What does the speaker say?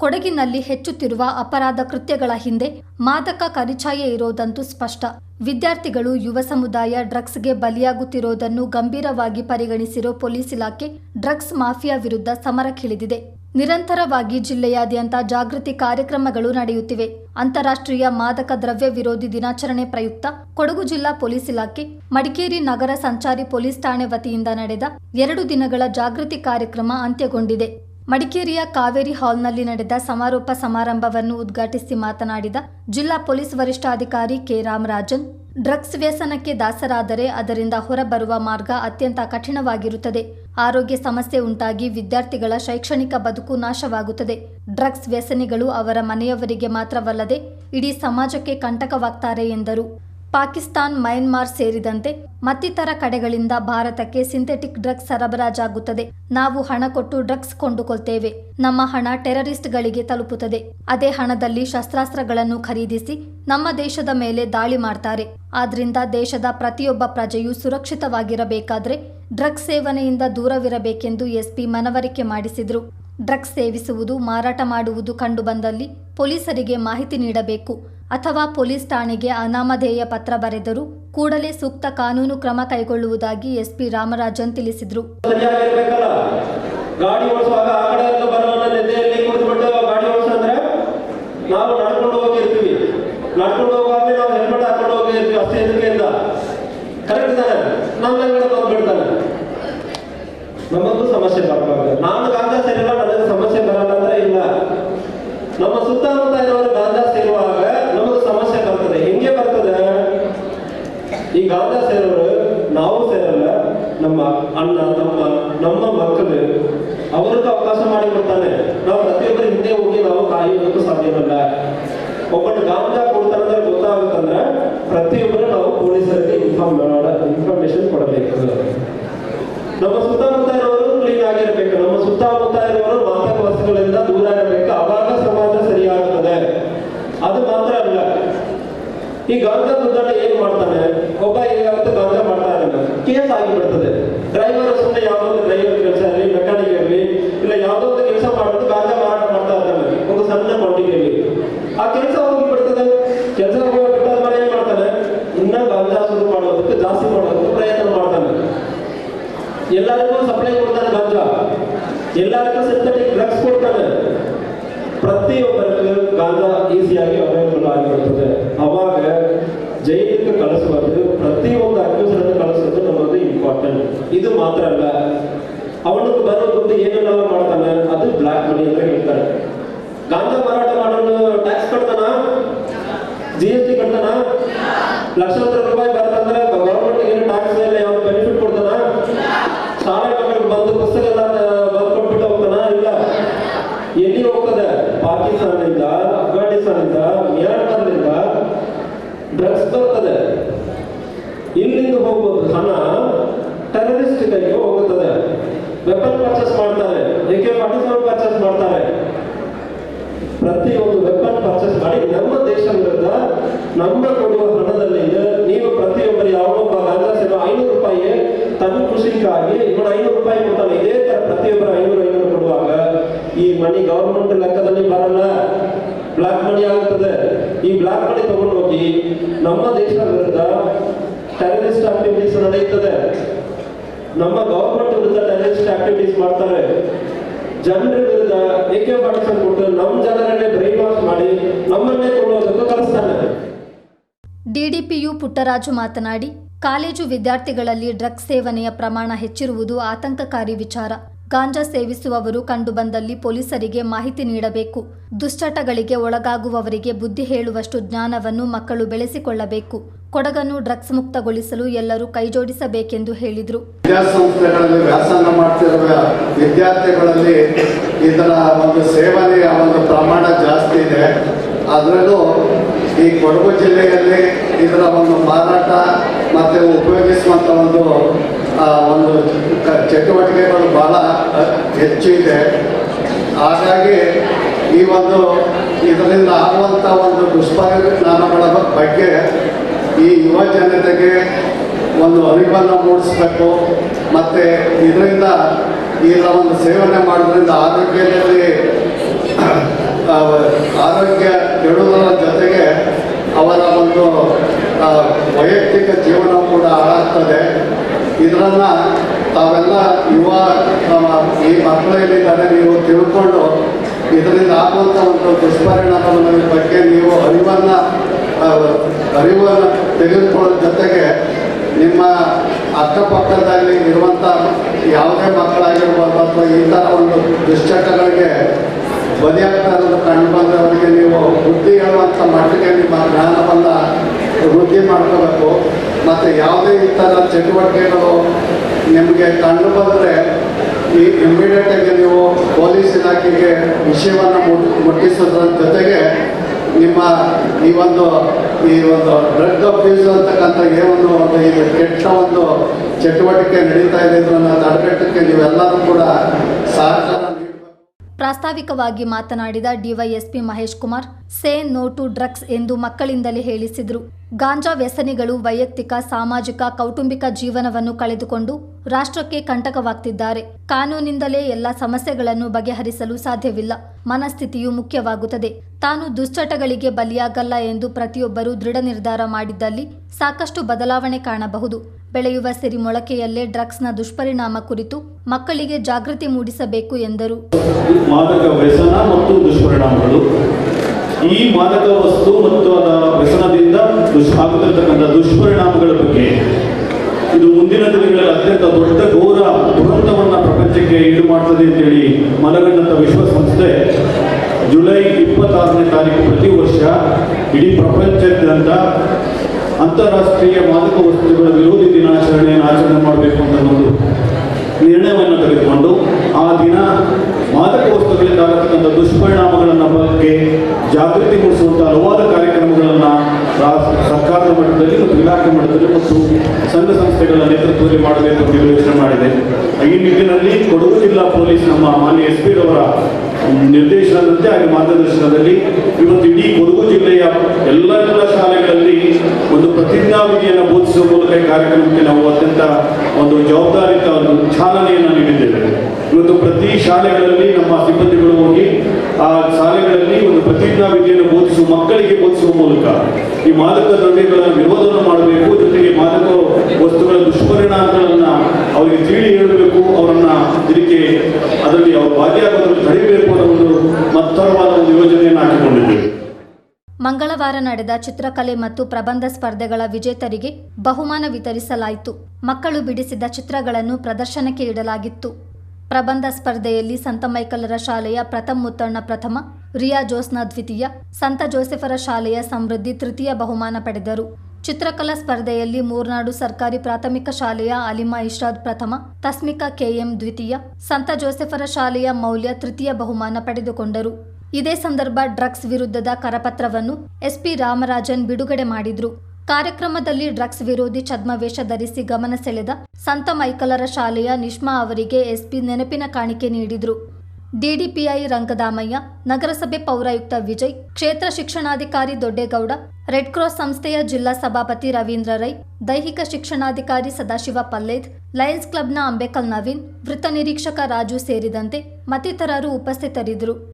ಕೊಡಗಿನಲ್ಲಿ ಹೆಚ್ಚುತ್ತಿರುವ ಅಪರಾಧ ಕೃತ್ಯಗಳ ಹಿಂದೆ ಮಾದಕ ಕರಿಚಾಯ ಇರೋದಂತೂ ಸ್ಪಷ್ಟ. ವಿದ್ಯಾರ್ಥಿಗಳು ಯುವ ಸಮುದಾಯ ಡ್ರಗ್ಸ್ಗೆ ಬಲಿಯಾಗುತ್ತಿರೋದನ್ನು ಗಂಭೀರವಾಗಿ ಪರಿಗಣಿಸಿರೋ ಪೊಲೀಸ್ ಇಲಾಖೆ ಡ್ರಗ್ಸ್ ಮಾಫಿಯಾ ವಿರುದ್ಧ ಸಮರಕ್ಕಿಳಿದಿದೆ. ನಿರಂತರವಾಗಿ ಜಿಲ್ಲೆಯಾದ್ಯಂತ ಜಾಗೃತಿ ಕಾರ್ಯಕ್ರಮಗಳು ನಡೆಯುತ್ತಿವೆ. ಅಂತಾರಾಷ್ಟ್ರೀಯ ಮಾದಕ ದ್ರವ್ಯ ವಿರೋಧಿ ದಿನಾಚರಣೆ ಪ್ರಯುಕ್ತ ಕೊಡಗು ಜಿಲ್ಲಾ ಪೊಲೀಸ್ ಇಲಾಖೆ, ಮಡಿಕೇರಿ ನಗರ ಸಂಚಾರಿ ಪೊಲೀಸ್ ಠಾಣೆ ವತಿಯಿಂದ ನಡೆದ ಎರಡು ದಿನಗಳ ಜಾಗೃತಿ ಕಾರ್ಯಕ್ರಮ ಅಂತ್ಯಗೊಂಡಿದೆ. ಮಡಿಕೇರಿಯ ಕಾವೇರಿ ಹಾಲ್ನಲ್ಲಿ ನಡೆದ ಸಮಾರೋಪ ಸಮಾರಂಭವನ್ನು ಉದ್ಘಾಟಿಸಿ ಮಾತನಾಡಿದ ಜಿಲ್ಲಾ ಪೊಲೀಸ್ ವರಿಷ್ಠಾಧಿಕಾರಿ ಕೆ ರಾಮರಾಜನ್, ಡ್ರಗ್ಸ್ ವ್ಯಸನಕ್ಕೆ ದಾಸರಾದರೆ ಅದರಿಂದ ಹೊರಬರುವ ಮಾರ್ಗ ಅತ್ಯಂತ ಕಠಿಣವಾಗಿರುತ್ತದೆ. ಆರೋಗ್ಯ ಸಮಸ್ಯೆ ಉಂಟಾಗಿ ವಿದ್ಯಾರ್ಥಿಗಳ ಶೈಕ್ಷಣಿಕ ಬದುಕು ನಾಶವಾಗುತ್ತದೆ. ಡ್ರಗ್ಸ್ ವ್ಯಸನಿಗಳು ಅವರ ಮನೆಯವರಿಗೆ ಮಾತ್ರವಲ್ಲದೆ ಇಡೀ ಸಮಾಜಕ್ಕೆ ಕಂಟಕವಾಗ್ತಾರೆ ಎಂದರು. ಪಾಕಿಸ್ತಾನ್, ಮಯನ್ಮಾರ್ ಸೇರಿದಂತೆ ಮತ್ತಿತರ ಕಡೆಗಳಿಂದ ಭಾರತಕ್ಕೆ ಸಿಂಥೆಟಿಕ್ ಡ್ರಗ್ಸ್ ಸರಬರಾಜಾಗುತ್ತದೆ. ನಾವು ಹಣ ಕೊಟ್ಟು ಡ್ರಗ್ಸ್ ಕೊಂಡುಕೊಳ್ತೇವೆ. ನಮ್ಮ ಹಣ ಟೆರರಿಸ್ಟ್ಗಳಿಗೆ ತಲುಪುತ್ತದೆ. ಅದೇ ಹಣದಲ್ಲಿ ಶಸ್ತ್ರಾಸ್ತ್ರಗಳನ್ನು ಖರೀದಿಸಿ ನಮ್ಮ ದೇಶದ ಮೇಲೆ ದಾಳಿ ಮಾಡ್ತಾರೆ. ಆದ್ರಿಂದ ದೇಶದ ಪ್ರತಿಯೊಬ್ಬ ಪ್ರಜೆಯೂ ಸುರಕ್ಷಿತವಾಗಿರಬೇಕಾದ್ರೆ ಡ್ರಗ್ಸ್ ಸೇವನೆಯಿಂದ ದೂರವಿರಬೇಕೆಂದು ಎಸ್ಪಿ ಮನವರಿಕೆ ಮಾಡಿಸಿದರು. ಡ್ರಗ್ಸ್ ಸೇವಿಸುವುದು, ಮಾರಾಟ ಮಾಡುವುದು ಕಂಡುಬಂದಲ್ಲಿ ಪೊಲೀಸರಿಗೆ ಮಾಹಿತಿ ನೀಡಬೇಕು. ಅಥವಾ ಪೊಲೀಸ್ ಠಾಣೆಗೆ ಅನಾಮಧೇಯ ಪತ್ರ ಬರೆದರೂ ಕೂಡಲೇ ಸೂಕ್ತ ಕಾನೂನು ಕ್ರಮ ಕೈಗೊಳ್ಳುವುದಾಗಿ ಎಸ್ಪಿ ರಾಮರಾಜನ್ ತಿಳಿಸಿದರು. ಸರಿಯಾಗಿರ್ಬೇಕಲ್ಲ? ಗಾಡಿ ಬರಬಾರ್ದು ನಾನು ಕಾಂಗ್ರೆಸ್ ಎಲ್ಲ ಬರೋನ ನೆದ್ದೆಯಲ್ಲಿ ಕುಡಿದ್ಬಿಟ್ಟು ಗಾಡಿ ಓಡಿಸಂದ್ರೆ ನಾವು ನಡ್ಕೊಂಡು ಹೋಗಿರ್ತೀವಿ ನಡ್ಕೊಂಡು ಹೋಗುವಾಗ ನಾವು ಹೆಲ್ಮೆಟ್ ಹಾಕೊಂಡು ಹೋಗಿರ್ತೀವಿ ಅಷ್ಟೇ ಎದುರಿಕೆಯಿಂದ ಕರೆಕ್ಟ್ ತಾನೆ ನಮ್ಮ ಮೇಲೆ ಬಂದ್ಬಿಡ್ತಾನೆ ನಮಗೂ ಸಮಸ್ಯೆ ಬರಬಾರ್ದು ನಾನು ಗಾಂಜಾ ಸೇರಿಲ್ಲ ನನಗೆ ಸಮಸ್ಯೆ ಬರಲ್ಲ ಅಂದ್ರೆ ಇಲ್ಲ ನಮ್ಮ ಸುತ್ತಮುತ್ತ ಇರೋರು ಗಾಂಜಾ ಸೇರುವಾಗ ನಮಗೆ ಸಮಸ್ಯೆ ಬರ್ತದೆ ಹೆಂಗೆ ಬರ್ತದೆ ಈ ಗಾಂಜಾ ಸೇರೋರು ನಾವು ಸೇರಲ್ಲ ನಮ್ಮ ಅಣ್ಣ, ತಮ್ಮ, ನಮ್ಮ ಮಕ್ಕಳು ಅವ್ರಿಗೆ ಅವಕಾಶ ಮಾಡಿ ಮಾಡಿಕೊಡ್ತಾನೆ ನಾವು ಪ್ರತಿಯೊಬ್ಬರ ಹಿಂದೆ ಹೋಗಿ ನಾವು ಕಾಯೋದಕ್ಕೂ ಸಾಧ್ಯವಿಲ್ಲ. ಒಬ್ಬನು ಗಾಂಜಾ ಕೊಡ್ತಾನಂದ್ರೆ ಗೊತ್ತಾಗುತ್ತಂದ್ರೆ ಪ್ರತಿಯೊಬ್ಬರು ನಾವು ಪೊಲೀಸರಿಗೆ ಇನ್ಫಾರ್ಮ್ ಇನ್ಫಾರ್ಮೇಶನ್ ಕೊಡಬೇಕು. ನಮ್ಮ ಸುತ್ತಮುತ್ತ ಇರೋರು ಕ್ಲೀನ್ ಆಗಿರಬೇಕು. ನಮ್ಮ ಸುತ್ತಮುತ್ತ ಇರೋರು ಮಾದಕ ವಸ್ತುಗಳಿಂದ ದೂರ ಇರಬೇಕು. ಅವಾಗ ಸಮಾಜ ಸರಿಯಾಗುತ್ತದೆ. ಅದು ಮಾತ್ರ ಅಲ್ಲ. ಈ ಗಾಂಜಾ ದುಡ್ಡನ್ನ ಏನ್ ಮಾಡ್ತಾನೆ ಒಬ್ಬ ಇವತ್ತು ಗಾಂಜಾ ಮಾಡ್ತಾ ಇದ್ದಾನೆ ಕೇಸ್ ಆಗಿಬಿಡ್ತದೆ ಡ್ರೈವರ್ ಸುಮ್ಮನೆ ಯಾವುದೋ ಡ್ರೈವರ್ ಕೆಲಸ ಇರಲಿ, ಮೆಕ್ಯಾನಿಕ್ ಇರಲಿ, ಇಲ್ಲ ಯಾವುದೋ ಒಂದು ಕೆಲಸ ಮಾಡೋದು ಗಾಂಜಾ ಮಾರಾಟ ಮಾಡ್ತಾ ಇದ್ದಾನೆ. ಒಂದು ಸಣ್ಣ ಕ್ವಾಂಟಿಟಿಯಲ್ಲಿ ಆ ಕೆಲಸ ಹೋಗಿಬಿಡ್ತದೆ ಕೆಲಸ ಹೋಗ್ಬಿಟ್ಟಾದ ಮೇಲೆ ಏನ್ ಮಾಡ್ತಾನೆ? ಇನ್ನ ಗಾಂಜಾ ಶುರು ಮಾಡೋದಕ್ಕೆ, ಜಾಸ್ತಿ ಮಾಡೋದಕ್ಕೆ ಪ್ರಯತ್ನ ಮಾಡ್ತಾನೆ. ಎಲ್ಲರಿಗೂ ಸಪ್ಲೈ ಕೊಡ್ತಾನೆ ಗಾಂಜಾ ಎಲ್ಲರಿಗೂ ಸಿಂಥೆಟಿಕ್ ಡ್ರಗ್ಸ್ ಕೊಡ್ತಾನೆ. ಪ್ರತಿಯೊಬ್ಬರಿಗೂ ಗಾಂಜಾ ಈಸಿಯಾಗಿ ಅವೈಲೇಬಲ್ ಆಗಿಬಿಡ್ತದೆ. ಅವಾಗ ಜೈಲಿಗೆ ಕಳಿಸುವುದು ಪ್ರತಿಯೊಂದು ಅಕ್ಯೂಸರನ್ನು ಕಳಿಸೋದು ನಮಗೆ ಇಂಪಾರ್ಟೆಂಟ್ ಇದು ಮಾತ್ರ ಅಲ್ಲ. ಅವನಿಗೆ ಬರೋ ದುಡ್ಡು ಏನೆಲ್ಲ ಮಾಡ್ತಾನೆ? ಅದು ಬ್ಲಾಕ್ ಮನಿ ಅಂತ ಹೇಳ್ತಾರೆ. ಗಾಂಜಾ ಮಾರಾಟ ಮಾಡೋನು ಟ್ಯಾಕ್ಸ್ ಕಟ್ತಾನ? ಜಿ ಎಸ್ ಟಿ ಕಟ್ತಾನ? ಲಕ್ಷಾಂತರ ರೂಪಾಯಿ ಬರ್ತಂದ್ರೆ ಗವರ್ಮೆಂಟ್ ಏನು ಟ್ಯಾಕ್ಸ್ ಇಲ್ಲ ಯಾವ ಬೆನಿಫಿಟ್ ಕೊಡ್ತಾನ? ಶಾಲೆ ಮಕ್ಕಳಿಗೆ ಬಂದು ಪುಸ್ತಕ ಎಲ್ಲ ಬಂದು ಕೊಟ್ಬಿಟ್ಟು ಹೋಗ್ತಾನ? ಇಲ್ಲ. ಎಲ್ಲಿ ಹೋಗ್ತದೆ? ಪಾಕಿಸ್ತಾನದಿಂದ, ಅಫ್ಘಾನಿಸ್ತಾನದಿಂದ ಮ್ಯಾನ್ಮಾರ್ನಿಂದ ಡ್ರಗ್ಸ್ ಬರ್ತದೆ ಇಲ್ಲಿಂದ ಹೋಗುವುದು ಹಣ ಟೆರರಿಸ್ಟ್ ಕೈಗೆ ಹೋಗುತ್ತದೆ. ವೆಪನ್ ಪರ್ಚೇಸ್ ಮಾಡ್ತಾರೆ. ಎಕೆ ಫಾರ್ಟಿ ಸೆವೆನ್ ಪರ್ಚೇಸ್ ಮಾಡ್ತಾರೆ. ಪ್ರತಿಯೊಂದು ವೆಪನ್ ಪರ್ಚೇಸ್ ಮಾಡಿ ನಮ್ಮ ದೇಶ ವಿರುದ್ಧ ನಮ್ಮ ಈ ಬ್ಲಾಕ್ ಮನಿ ತಗೊಂಡು ಹೋಗಿ ನಮ್ಮ ದೇಶ ವಿರುದ್ಧ ಟೆರರಿಸ್ಟ್ ಆಕ್ಟಿವಿಟೀಸ್ ನಡೆಯುತ್ತದೆ. ನಮ್ಮ ಗವರ್ಮೆಂಟ್ ವಿರುದ್ಧ ಟೆರರಿಸ್ಟ್ ಆಕ್ಟಿವಿಟೀಸ್ ಮಾಡ್ತಾರೆ. ಜನರ ವಿರುದ್ಧ ಏಕೆ ಪಾಟಿಸನ್ ಕೊಟ್ಟು ನಮ್ಮ ಜನರನ್ನೇ ಬ್ರೈನ್ ವಾಶ್ ಮಾಡಿ ನಮ್ಮನ್ನೇ ಕೊಡುವುದಕ್ಕೂ ಕಳಿಸ್ತಾನೆ. ಡಿಡಿಪಿಯು ಪುಟ್ಟರಾಜು ಮಾತನಾಡಿ, ಕಾಲೇಜು ವಿದ್ಯಾರ್ಥಿಗಳಲ್ಲಿ ಡ್ರಗ್ಸ್ ಸೇವನೆಯ ಪ್ರಮಾಣ ಹೆಚ್ಚಿರುವುದು ಆತಂಕಕಾರಿ ವಿಚಾರ. ಗಾಂಜಾ ಸೇವಿಸುವವರು ಕಂಡುಬಂದಲ್ಲಿ ಪೊಲೀಸರಿಗೆ ಮಾಹಿತಿ ನೀಡಬೇಕು. ದುಶ್ಚಟಗಳಿಗೆ ಒಳಗಾಗುವವರಿಗೆ ಬುದ್ಧಿ ಹೇಳುವಷ್ಟು ಜ್ಞಾನವನ್ನು ಮಕ್ಕಳು ಬೆಳೆಸಿಕೊಳ್ಳಬೇಕು. ಕೊಡಗನ್ನು ಡ್ರಗ್ಸ್ ಮುಕ್ತಗೊಳಿಸಲು ಎಲ್ಲರೂ ಕೈಜೋಡಿಸಬೇಕೆಂದು ಹೇಳಿದರು. ವಿದ್ಯಾಸಂಸ್ಥೆಗಳಲ್ಲಿ ವ್ಯಾಸಂಗ ಮಾಡ್ತಿರುವ ವಿದ್ಯಾರ್ಥಿಗಳಲ್ಲಿ ಇದರ ಒಂದು ಸೇವನೆಯ ಒಂದು ಪ್ರಮಾಣ ಜಾಸ್ತಿ ಇದೆ. ಅದರಲ್ಲೂ ಈ ಕೊಡಗು ಜಿಲ್ಲೆಯಲ್ಲಿ ಇದರ ಒಂದು ಮಾರಾಟ ಮತ್ತು ಉಪಯೋಗಿಸುವಂಥ ಒಂದು ಒಂದು ಚಟುವಟಿಕೆಗಳು ಬಹಳ ಹೆಚ್ಚಿದೆ ಹಾಗಾಗಿ ಈ ಒಂದು, ಇದರಿಂದ ಆಗುವಂಥ ಒಂದು ದುಷ್ಪರಿಣಾಮಗಳ ಬಗ್ಗೆ ಈ ಯುವ ಜನತೆಗೆ ಒಂದು ಅರಿವನ್ನು ಮೂಡಿಸ್ಬೇಕು. ಮತ್ತು ಇದರಿಂದ ಈಗ ಒಂದು ಸೇವನೆ ಮಾಡೋದ್ರಿಂದ ಆರೋಗ್ಯದಲ್ಲಿ ಆರೋಗ್ಯ ಕೆಡುವುದರ ಜೊತೆಗೆ ಅವರ ಒಂದು ವೈಯಕ್ತಿಕ ಜೀವನ ಕೂಡ ಹಾಳಾಗ್ತದೆ. ಇದರನ್ನ ತಾವೆಲ್ಲ ಯುವ ಈ ಮಕ್ಕಳೇನಿದ್ದಾರೆ ನೀವು ತಿಳ್ಕೊಂಡು ಇದರಿಂದ ಆಗುವಂಥ ಒಂದು ದುಷ್ಪರಿಣಾಮಗಳ ಬಗ್ಗೆ ನೀವು ಅರಿವನ್ನು ಅರಿವನ್ನು ತೆಗೆದುಕೊಳ್ಳೋ ಜೊತೆಗೆ ನಿಮ್ಮ ಅಕ್ಕಪಕ್ಕದಲ್ಲಿ ಇರುವಂಥ ಯಾವುದೇ ಮಕ್ಕಳಾಗಿರ್ಬೋದು ಅಥವಾ ಈ ಥರ ಒಂದು ದುಶ್ಚಟಗಳಿಗೆ ಬಲಿಯಾಗ್ತಾ ಇರೋದು ಕಂಡು ಬಂದವರಿಗೆ ನೀವು ಬುದ್ಧಿ ಹೇಳುವಂಥ ಮಟ್ಟಿಗೆ ನಿಮ್ಮ ಜ್ಞಾನವನ್ನು ವೃದ್ಧಿ ಮಾಡ್ಕೋಬೇಕು. ಮತ್ತು ಯಾವುದೇ ಈ ಥರ ಚಟುವಟಿಕೆಗಳು ನಿಮಗೆ ಕಂಡು ಬಂದರೆ ಈ ಇಮಿಡಿಯೇಟಾಗಿ ನೀವು ಪೊಲೀಸ್ ಇಲಾಖೆಗೆ ವಿಷಯವನ್ನು ಮುಟ್, ಮುಟ್ಟಿಸೋದ್ರ ಜೊತೆಗೆ ನಿಮ್ಮ ಈ ಒಂದು ಈ ಒಂದು ಡ್ರಗ್ ಅಬ್ಯೂಸ್ ಅಂತಕ್ಕಂಥ ಏನೊಂದು ಒಂದು ಈಗ ಕೆಟ್ಟ ಒಂದು ಚಟುವಟಿಕೆ ನಡೀತಾ ಇದೆ ಇದನ್ನು ತಡೆಗಟ್ಟಕ್ಕೆ ನೀವೆಲ್ಲರೂ ಕೂಡ ಸಹಕಾರ ಪ್ರಾಸ್ತಾವಿಕವಾಗಿ ಮಾತನಾಡಿದ DYSP Mahesh Kumar, say no to drugs ಎಂದು ಮಕ್ಕಳಿಂದಲೇ ಹೇಳಿಸಿದರು. ಗಾಂಜಾ ವ್ಯಸನಿಗಳು ವೈಯಕ್ತಿಕ, ಸಾಮಾಜಿಕ, ಕೌಟುಂಬಿಕ ಜೀವನವನ್ನು ಕಳೆದುಕೊಂಡು ರಾಷ್ಟ್ರಕ್ಕೆ ಕಂಟಕವಾಗ್ತಿದ್ದಾರೆ. ಕಾನೂನಿಂದಲೇ ಎಲ್ಲ ಸಮಸ್ಯೆಗಳನ್ನು ಬಗೆಹರಿಸಲು ಸಾಧ್ಯವಿಲ್ಲ. ಮನಸ್ಥಿತಿಯು ಮುಖ್ಯವಾಗುತ್ತದೆ. ತಾನು ದುಶ್ಚಟಗಳಿಗೆ ಬಲಿಯಾಗಲ್ಲ ಎಂದು ಪ್ರತಿಯೊಬ್ಬರೂ ದೃಢ ನಿರ್ಧಾರ ಮಾಡಿದ್ದಲ್ಲಿ ಸಾಕಷ್ಟು ಬದಲಾವಣೆ ಕಾಣಬಹುದು. ಬೆಳೆಯುವ ಸಿರಿ ಮೊಳಕೆಯಲ್ಲೇ ಡ್ರಗ್ಸ್ನ ದುಷ್ಪರಿಣಾಮ ಕುರಿತು ಮಕ್ಕಳಿಗೆ ಜಾಗೃತಿ ಮೂಡಿಸಬೇಕು ಎಂದರು. ಮಾದಕ ವ್ಯಸನ ಮತ್ತು ದುಷ್ಪರಿಣಾಮಗಳು, ಈ ಮಾದಕ ವಸ್ತು ಮತ್ತು ಅದರ ವ್ಯಸನದಿಂದ ಆಗುತ್ತಿರತಕ್ಕಂಥ ದುಷ್ಪರಿಣಾಮಗಳ ಬಗ್ಗೆ ಇದು ಮುಂದಿನ ದಿನಗಳಲ್ಲಿ ಅತ್ಯಂತ ದೊಡ್ಡ ಘೋರ ದುರಂತವನ್ನು ಪ್ರಪಂಚಕ್ಕೆ ಈಡು ಮಾಡ್ತದೆ ಅಂತೇಳಿ ಮನಗಂಡಂಥ ವಿಶ್ವಸಂಸ್ಥೆ ಜುಲೈ ಇಪ್ಪತ್ತಾರನೇ ತಾರೀಕು ಪ್ರತಿ ವರ್ಷ ಇಡೀ ಪ್ರಪಂಚದಾದ್ಯಂತ ಅಂತಾರಾಷ್ಟ್ರೀಯ ಮಾದಕ ಮಾಡಬೇಕು ಅಂತ ಒಂದು ನಿರ್ಣಯವನ್ನು ತೆಗೆದುಕೊಂಡು ಆ ದಿನ ಮಾದಕ ವಸ್ತುಗಳಿಂದ ಆಗತಕ್ಕಂಥ ದುಷ್ಪರಿಣಾಮಗಳನ್ನು ಬಗ್ಗೆ ಜಾಗೃತಿ ಮೂಡಿಸುವಂಥ ಹಲವಾರು ಕಾರ್ಯಕ್ರಮಗಳನ್ನು ಸರ್ಕಾರದ ಮಟ್ಟದಲ್ಲಿ ಮತ್ತು ಇಲಾಖೆ ಮಟ್ಟದಲ್ಲಿ ಮತ್ತು ಸಂಘ ಸಂಸ್ಥೆಗಳ ನೇತೃತ್ವದಲ್ಲಿ ಮಾಡಬೇಕು ಅಂತ ಯೋಚನೆ ಮಾಡಿದೆ. ಈ ನಿಟ್ಟಿನಲ್ಲಿ ಕೊಡಗು ಜಿಲ್ಲಾ ಪೊಲೀಸ್ ನಮ್ಮ ಮಾನ್ಯ ಎಸ್ ಪಿ ರವರ ನಿರ್ದೇಶನದಂತೆ ಹಾಗೆ ಮಾರ್ಗದರ್ಶನದಲ್ಲಿ ಇವತ್ತು ಇಡೀ ಕೊಡಗು ಜಿಲ್ಲೆಯ ಎಲ್ಲ ಎಲ್ಲ ಶಾಲೆಗಳಲ್ಲಿ ಒಂದು ಪ್ರತಿಜ್ಞಾವಿಧಿಯನ್ನು ಬೋಧಿಸುವ ಮೂಲಕ ಕಾರ್ಯಕ್ರಮಕ್ಕೆ ನಾವು ಅತ್ಯಂತ ಒಂದು ಜವಾಬ್ದಾರಿತ ಒಂದು ಚಾಲನೆಯನ್ನು ನೀಡಿದ್ದೇವೆ. ಇವತ್ತು ಪ್ರತಿ ಶಾಲೆಗಳಲ್ಲಿ ನಮ್ಮ ಸಿಬ್ಬಂದಿಗಳು ಹೋಗಿ ಆ ಶಾಲೆಗಳಲ್ಲಿ ಒಂದು ಪ್ರತಿಜ್ಞಾವಿಧಿಯನ್ನು ಬೋಧಿಸುವ ಮಕ್ಕಳಿಗೆ ಬೋಧಿಸುವ ಮೂಲಕ ಈ ಮಾದಕ ದ್ರವ್ಯಗಳ ವಿರೋಧವನ್ನು ಮಾಡಬೇಕು, ಜೊತೆಗೆ ಮಾದಕ ವಸ್ತುಗಳ ದುಷ್ಪರಿಣಾಮಗಳನ್ನು ಅವರಿಗೆ ತಿಳಿ ಹೇಳಬೇಕು, ಅವರನ್ನ ಮಂಗಳವಾರ ನಡೆದ ಚಿತ್ರಕಲೆ ಮತ್ತು ಪ್ರಬಂಧ ಸ್ಪರ್ಧೆಗಳ ವಿಜೇತರಿಗೆ ಬಹುಮಾನ ವಿತರಿಸಲಾಯಿತು. ಮಕ್ಕಳು ಬಿಡಿಸಿದ ಚಿತ್ರಗಳನ್ನು ಪ್ರದರ್ಶನಕ್ಕೆ ಇಡಲಾಗಿತ್ತು. ಪ್ರಬಂಧ ಸ್ಪರ್ಧೆಯಲ್ಲಿ ಸಂತ ಮೈಕಲರ ಶಾಲೆಯ ಪ್ರಥಮ್ ಮುತ್ತಣ್ಣ ಪ್ರಥಮ, ರಿಯಾ ಜೋಸ್ನ ದ್ವಿತೀಯ, ಸಂತ ಜೋಸೆಫರ ಶಾಲೆಯ ಸಮೃದ್ಧಿ ತೃತೀಯ ಬಹುಮಾನ ಪಡೆದರು. ಚಿತ್ರಕಲಾ ಸ್ಪರ್ಧೆಯಲ್ಲಿ ಮೂರ್ನಾಡು ಸರ್ಕಾರಿ ಪ್ರಾಥಮಿಕ ಶಾಲೆಯ ಅಲಿಮಾ ಇಶ್ರಾದ್ ಪ್ರಥಮ, ತಸ್ಮಿಕಾ ಕೆಎಂ ದ್ವಿತೀಯ, ಸಂತ ಜೋಸೆಫರ ಶಾಲೆಯ ಮೌಲ್ಯ ತೃತೀಯ ಬಹುಮಾನ ಪಡೆದುಕೊಂಡರು. ಇದೇ ಸಂದರ್ಭ ಡ್ರಗ್ಸ್ ವಿರುದ್ಧದ ಕರಪತ್ರವನ್ನು ಎಸ್ಪಿ ರಾಮರಾಜನ್ ಬಿಡುಗಡೆ ಮಾಡಿದ್ರು. ಕಾರ್ಯಕ್ರಮದಲ್ಲಿ ಡ್ರಗ್ಸ್ ವಿರೋಧಿ ಛದ್ಮವೇಷ ಧರಿಸಿ ಗಮನ ಸೆಳೆದ ಸಂತ ಮೈಕಲರ ಶಾಲೆಯ ನಿಷ್ಮಾ ಅವರಿಗೆ ಎಸ್ಪಿ ನೆನಪಿನ ಕಾಣಿಕೆ ನೀಡಿದ್ರು. ಡಿಡಿಪಿಐ ರಂಗದಾಮಯ್ಯ, ನಗರಸಭೆ ಪೌರಾಯುಕ್ತ ವಿಜಯ್, ಕ್ಷೇತ್ರ ಶಿಕ್ಷಣಾಧಿಕಾರಿ ದೊಡ್ಡೇಗೌಡ, ರೆಡ್ ಕ್ರಾಸ್ ಸಂಸ್ಥೆಯ ಜಿಲ್ಲಾ ಸಭಾಪತಿ ರವೀಂದ್ರ ರೈ, ದೈಹಿಕ ಶಿಕ್ಷಣಾಧಿಕಾರಿ ಸದಾಶಿವ ಪಲ್ಲೇದ್, ಲಯನ್ಸ್ ಕ್ಲಬ್ನ ಅಂಬೇಕಲ್ ನವೀನ್, ವೃತ್ತ ನಿರೀಕ್ಷಕ ರಾಜು ಸೇರಿದಂತೆ ಮತ್ತಿತರರು ಉಪಸ್ಥಿತರಿದ್ದರು.